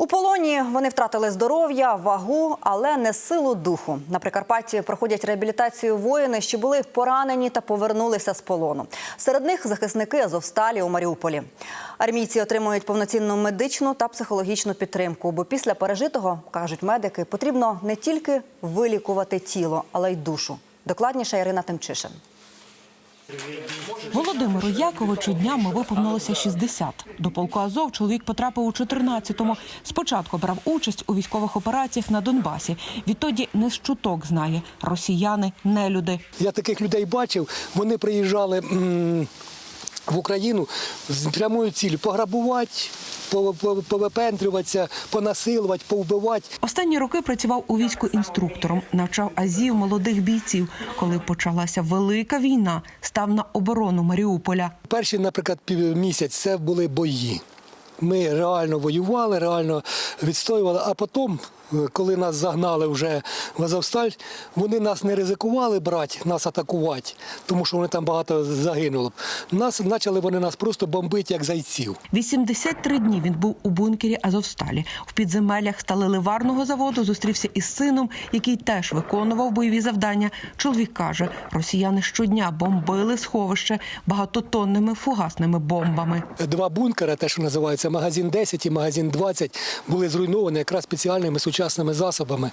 У полоні вони втратили здоров'я, вагу, але не силу духу. На Прикарпатті проходять реабілітацію воїни, що були поранені та повернулися з полону. Серед них захисники Азовсталі у Маріуполі. Армійці отримують повноцінну медичну та психологічну підтримку. Бо після пережитого кажуть медики, потрібно не тільки вилікувати тіло, але й душу. Докладніше Ірина Тимчишин. Володимиру Яковичу днями виповнилося 60. До полку Азов чоловік потрапив у 14-му. Спочатку брав участь у військових операціях на Донбасі. Відтоді не з чуток знає – росіяни – не люди. Я таких людей бачив. Вони приїжджали в Україну з прямою ціллю пограбувати, по- по- повипендрюватися, понасилувати, повбивати. Останні роки працював у війську інструктором, навчав азів молодих бійців. Коли почалася велика війна, став на оборону Маріуполя. Перший, наприклад, півмісяць це були бої. Ми реально воювали, реально відстоювали, а потім, коли нас загнали вже в Азовсталь, вони нас не ризикували брати, нас атакувати, тому що вони там багато загинуло. Нас почали вони нас просто бомбити, як зайців. 83 дні він був у бункері Азовсталі. В підземеллях сталеливарного заводу зустрівся із сином, який теж виконував бойові завдання. Чоловік каже, росіяни щодня бомбили сховище багатотонними фугасними бомбами. Два бункери, те, що називається магазин 10 і магазин 20, були зруйновані якраз спеціальними сучасними засобами.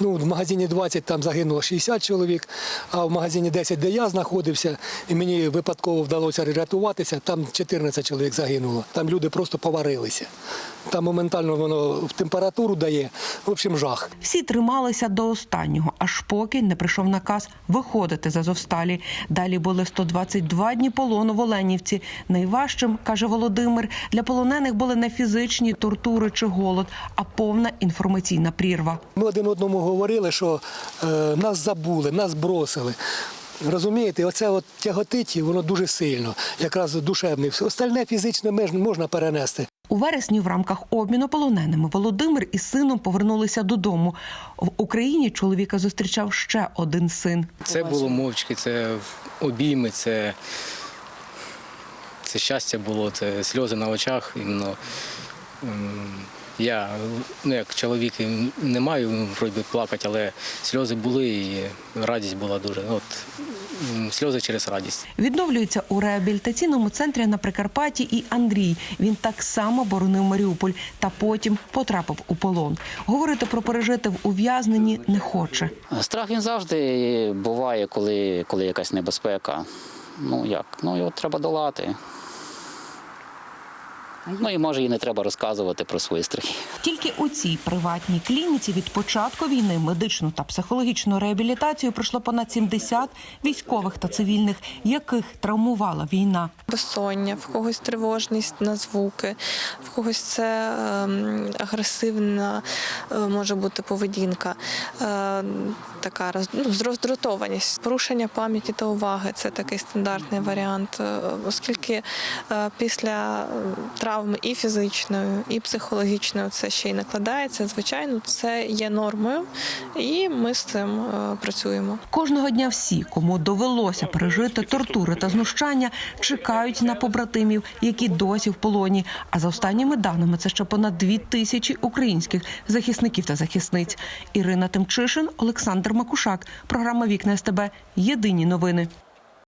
Ну, в магазині 20 там загинуло 60 чоловік, а в магазині 10, де я знаходився, і мені випадково вдалося рятуватися, там 14 чоловік загинуло. Там люди просто поварилися. Там моментально воно в температуру дає. В общем, жах. Всі трималися до останнього, аж поки не прийшов наказ виходити з Азовсталі. Далі були 122 дні полону в Оленівці. Найважчим, каже Володимир, для полонених були не фізичні тортури чи голод, а повна інформаційна прірва. Ми один одному говорили, що е, нас забули, нас бросили. Розумієте, оце от тяготить, і воно дуже сильно, якраз душевне. Остальне фізичне меж- можна перенести. У вересні в рамках обміну полоненими Володимир із сином повернулися додому. В Україні чоловіка зустрічав ще один син. Це було мовчки, це обійми, це, це щастя було, це сльози на очах. Іменно. Я ну, як чоловік не маю ну, вроді плакати, але сльози були і радість була дуже. От, сльози через радість. Відновлюється у реабілітаційному центрі на Прикарпатті і Андрій. Він так само боронив Маріуполь та потім потрапив у полон. Говорити про пережити в ув'язненні не хоче. Страх він завжди буває, коли, коли якась небезпека. Ну як? Ну його треба долати. Ну і може і не треба розказувати про свої страхи. Тільки у цій приватній клініці від початку війни медичну та психологічну реабілітацію пройшло понад 70 військових та цивільних, яких травмувала війна. безсоння, в когось тривожність на звуки, в когось це ем, агресивна е, може бути поведінка, е, така ну, роздратованість, порушення пам'яті та уваги це такий стандартний варіант, е, оскільки після е, травми і фізичної, і психологічної це ще й накладається. Звичайно, це є нормою, і ми з цим е, працюємо. Кожного дня всі, кому довелося пережити тортури та знущання, чекають на побратимів, які досі в полоні. А за останніми даними це ще понад дві тисячі українських захисників та захисниць. Ірина Тимчишин, Олександр Макушак. Програма Вікна СТБ. Єдині новини.